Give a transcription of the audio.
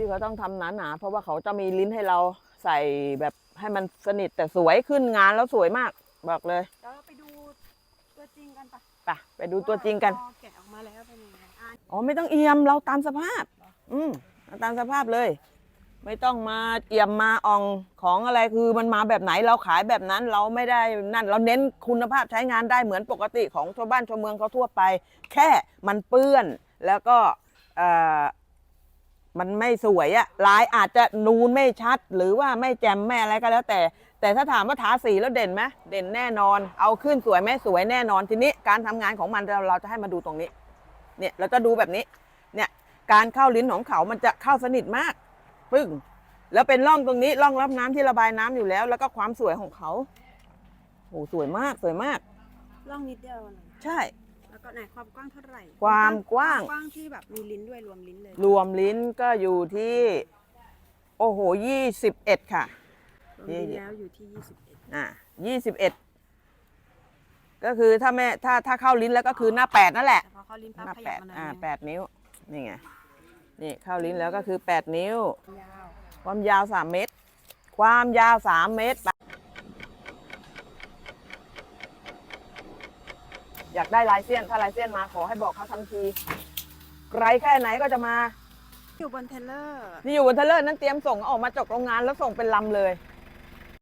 ที่เขาต้องทำหนาๆเพราะว่าเขาจะมีลิ้นให้เราใส่แบบให้มันสนิทแต่สวยขึ้นงานแล้วสวยมาก บอกเลยเดี๋ยวเราไปดูตัวจริงกันปะไปไปดูตัวจริงกันพอแกะออกมาแล้วเป็นยังไงอะอ๋อไม่ต้องเอียมเราตามสภาพ อืมเอาตามสภาพเลย ไม่ต้องมาเอียมมาอองของอะไรคือมันมาแบบไหนเราขายแบบนั้นเราไม่ได้นั่น เราเน้นคุณภาพใช้งานได้เหมือนปกติของชาวบ้านชาวเมืองเขาทั่วไป แค่มันเปื้อนแล้วก็เอ่อ มันไม่สวยอะลายอาจจะนูนไม่ชัด หรือว่าไม่แจ่มไม่อะไรก็แล้วแต่ แต่ถ้าถามว่าทาสีแล้วเด่นไหมเด่นแน่นอน เอาขึ้นสวยไหมสวยแน่นอนทีนี้การทำงานของมันเราเราจะให้มาดูตรงนี้ เนี่ยเราจะดูแบบนี้ เนี่ยการเข้าลิ้นของเขามันจะเข้าสนิทมากปึ้งแล้วเป็นร่องตรงนี้ร่องรับน้ำที่ระบายน้ำอยู่แล้ว แล้วก็ความสวยของเขาโอ้สวยมากสวยมากล่องนิดเดียวนะใช่ แล้วก็ไหนความกว้างเท่าไหร่ความกว้าง กว้างที่แบบมีลิ้นด้วยรวมลิ้นเลยรวมลิ้นก็อยู่ที่ โอ้โหยี่สิบเอ็ดค่ะ รวมลิ้นแล้วอยู่ที่21อ่ายี่สิบเอ็ดก็คือถ้าแม่ถ้าถ้าเข้าลิ้นแล้วก็คือหน้าแปดนั่นแหละแต่พอเขาลิ้นปั๊บหน้าขแปยับดมาหน่อยอ่านึงแปดนิ้วนี่ไงนี่เข้าลิ้นแล้วก็คือแปดนิ้ว ยาว ความยาวสามเมตร ความยาวสามเมตร อยากได้ลายเส้นถ้าลายเส้นมาขอให้บอกเขาทันทีไกลแค่ไหนก็จะมา อยู่บนเทรลเลอร์ นี่อยู่บนเทเลอร์นั้นเตรียมส่งออกมาจากโรงงานแล้วส่งเป็นลำเลย